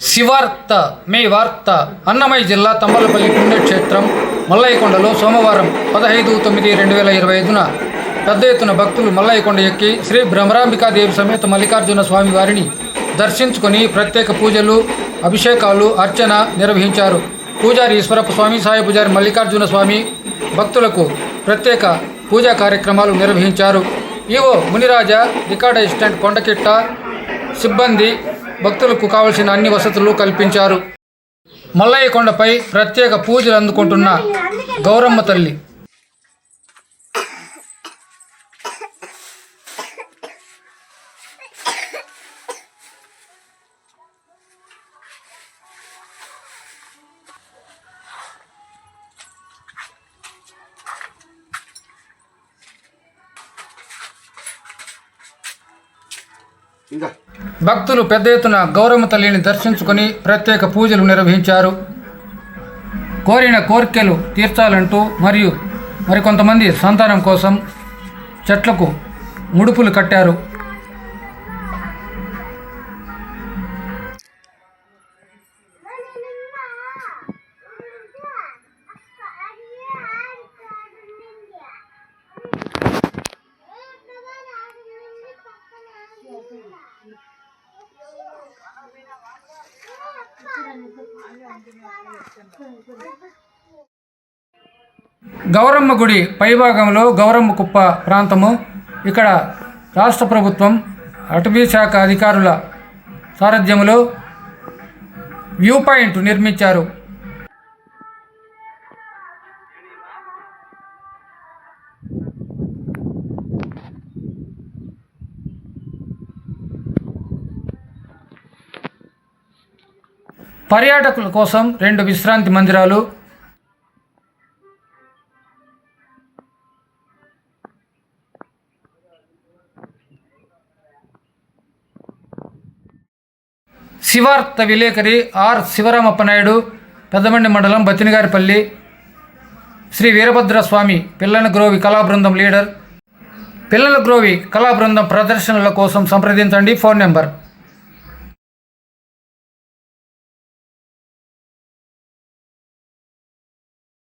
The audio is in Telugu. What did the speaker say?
శివార్త మే వార్త అన్నమయ్య జిల్లా తంబలపల్లి పుణ్యక్షేత్రం మల్లయ్యకొండలో సోమవారం పదహైదు తొమ్మిది రెండు వేల ఇరవై ఐదున పెద్ద ఎత్తున భక్తులు మల్లయ్యకొండ ఎక్కి శ్రీ భ్రమరాంబికాదేవి సమేత మల్లికార్జున స్వామి వారిని దర్శించుకొని ప్రత్యేక పూజలు అభిషేకాలు అర్చన నిర్వహించారు. పూజారి ఈశ్వరప్ప స్వామి సాయి పూజారి మల్లికార్జున స్వామి భక్తులకు ప్రత్యేక పూజా కార్యక్రమాలు నిర్వహించారు. ఈవో మునిరాజా రికార్డ్ అసిస్టెంట్ కొండకిట్ట సిబ్బంది భక్తులకు కావలసిన అన్ని వసతులు కల్పించారు. మల్లయ్య కొండపై ప్రత్యేక పూజలు అందుకుంటున్న గౌరమ్మ తల్లి. భక్తులు పెద్ద ఎత్తున గౌరమ్మ తల్లిని దర్శించుకొని ప్రత్యేక పూజలు నిర్వహించారు. కోరిన కోరికలు తీర్చాలంటూ మరియు మరికొంతమంది సంతానం కోసం చెట్లకు ముడుపులు కట్టారు. గౌరమ్మ గుడి పైభాగంలో గౌరమ్మ కుప్ప ప్రాంతము. ఇక్కడ రాష్ట్ర ప్రభుత్వం అటవీ శాఖ అధికారుల సారథ్యంలో వ్యూ పాయింట్ నిర్మించారు. పర్యాటకుల కోసం రెండు విశ్రాంతి మందిరాలు. శివార్త విలేకరి ఆర్ శివరామప్ప నాయుడు పెద్దమండి మండలం బతినిగారిపల్లి. శ్రీ వీరభద్ర స్వామి పిల్లల గ్రోవి కళా బృందం లీడర్. పిల్లల గ్రోవి కళా బృందం ప్రదర్శనల కోసం సంప్రదించండి ఫోన్ నెంబర్.